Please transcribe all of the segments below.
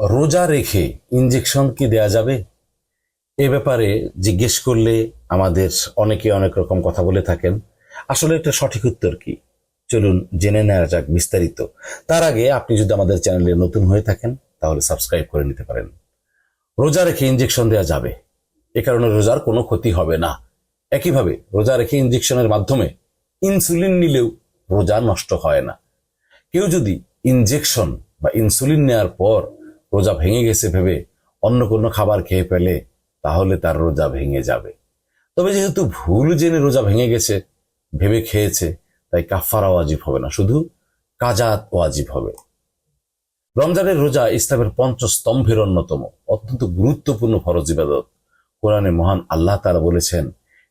রোজা রেখে ইঞ্জেকশন কি দেয়া যাবে? এ ব্যাপারে জিজ্ঞেস করলে আমাদের অনেকে অনেক রকম কথা বলে থাকেন। আসলে এটা সঠিক উত্তর কি? চলুন জেনে নেওয়া যাক বিস্তারিত। তার আগে আপনি যদি আমাদের চ্যানেলে নতুন হয়ে থাকেন, তাহলে সাবস্ক্রাইব করে নিতে পারেন। রোজা রেখে ইঞ্জেকশন দেওয়া যাবে। এ কারণে রোজার কোনো ক্ষতি হবে না। একইভাবে রোজা রেখে ইঞ্জেকশনের মাধ্যমে ইনসুলিন নিলেও রোজা নষ্ট হয় না। কেউ যদি ইনজেকশন বা ইনসুলিন নেওয়ার পর রোজা ভেঙে গেছে ভেবে অন্য কোনো খাবার খেয়ে ফেলে, তাহলে তার রোজা ভেঙে যাবে। তবে যেহেতু ভুল জেনে রোজা ভেঙে গেছে, ভেবে খেয়েছে, তাই কাফারা ওয়াজিব হবে না, শুধু কাজাত ওয়াজিব হবে। রমজানের রোজা ইসলামের পঞ্চস্তম্ভের অন্যতম, অত্যন্ত গুরুত্বপূর্ণ ফরজ ইবাদত। কোরআনে মহান আল্লাহ তারা বলেছেন,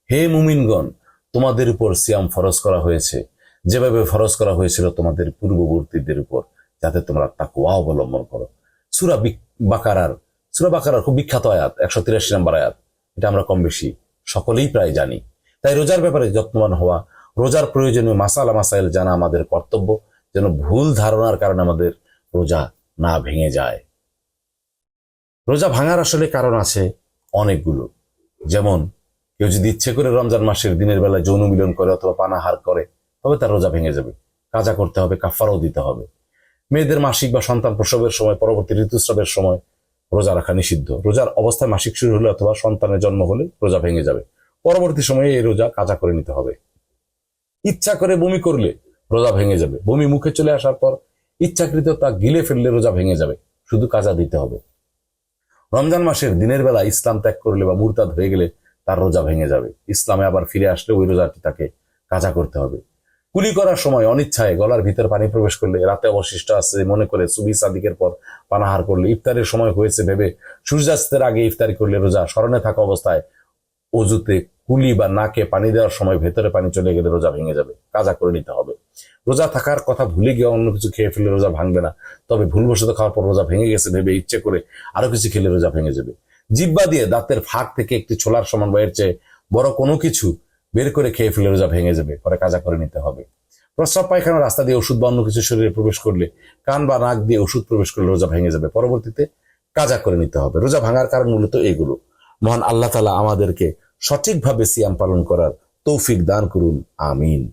হে মুমিনগণ, তোমাদের উপর সিয়াম ফরজ করা হয়েছে। যেভাবে ফরজ করা হয়েছিল তোমাদের পূর্ববর্তীদের উপর, যাতে তোমরা তাকুয়া অবলম্বন করো। সুরা বাকারার। সুরা বাকারার খুব বিখ্যাত আয়াত, একশো তিরাশি নম্বর আয়াত। এটা আমরা কম বেশি সকলেই প্রায় জানি। তাই রোজার ব্যাপারে যত্নবান হওয়া, রোজার প্রয়োজনীয় মাসালা মাসাইল জানা আমাদের কর্তব্য, যেন ভুল ধারণার কারণে আমাদের রোজা না ভেঙে যায়। রোজা ভাঙার আসলে কারণ আছে অনেকগুলো। যেমন, কেউ যদি ইচ্ছে করে রমজান মাসের দিনের বেলায় যৌন মিলন করে অথবা পানাহার করে, তবে তার রোজা ভেঙে যাবে। কাজা করতে হবে কাফারও দিতে হবে। মেয়েদের মাসিক বা সন্তান প্রসবের সময়, পরবর্তী ঋতুস্রাবের সময় রোজা রাখা নিষিদ্ধ। রোজার অবস্থায় মাসিক শুরু হলে অথবা সন্তানের জন্ম হলে রোজা ভেঙে যাবে। পরবর্তী সময়ে এই রোজা কাজা করে নিতে হবে। ইচ্ছা করে বমি করলে রোজা ভেঙে যাবে। বমি মুখে চলে আসার পর ইচ্ছাকৃত তা গিলে ফেললে রোজা ভেঙে যাবে। শুধু কাজা দিতে হবে। রমজান মাসের দিনের বেলা ইসলাম ত্যাগ করলে বা মুরতাদ হয়ে গেলে তার রোজা ভেঙে যাবে। ইসলামে আবার ফিরে আসলে ওই রোজাটি তাকে কাজা করতে হবে। কুলি করার সময় অনিচ্ছায় গলার ভিতর পানি প্রবেশ করলে, রাতে অবশিষ্ট আছে মনে করে সুবি সাদিকের পর পানাহার করলে। ইফতারের সময় হয়েছে ভেবে সূর্যাস্তের আগে ইফতারি করলে রোজা, স্মরণে থাকা অবস্থায় অজুতে কুলি বা নাকে পানি দেওয়ার সময় ভেতরে পানি চলে গেলে রোজা ভেঙে যাবে, কাজা করে নিতে হবে। রোজা থাকার কথা ভুলে গিয়ে অন্য কিছু খেয়ে ফেলে রোজা ভাঙবে না, তবে ভুলবশত খাওয়ার পর রোজা ভেঙে গেছে ভেবে ইচ্ছে করে আরও কিছু খেলে রোজা ভেঙে যাবে। জিব্বা দিয়ে দাঁতের ফাঁক থেকে একটি ছোলার সমান বয়ের চেয়ে বড় কোনো কিছু বের করে খেয়ে ফেলে রোজা ভেঙে যাবে, পরে কাজা করে নিতে হবে। প্রস্রাব পায়খানা, রাস্তা দিয়ে ওষুধ বা অন্য কিছু শরীরে প্রবেশ করলে কান বা নাক দিয়ে ওষুধ প্রবেশ করলে রোজা ভেঙে যাবে, পরবর্তীতে কাজা করে নিতে হবে। রোজা ভাঙার কারণ মূলত এগুলো। মহান আল্লাহ তালা আমাদেরকে সঠিকভাবে সিয়াম পালন করার তৌফিক দান করুন, আমিন।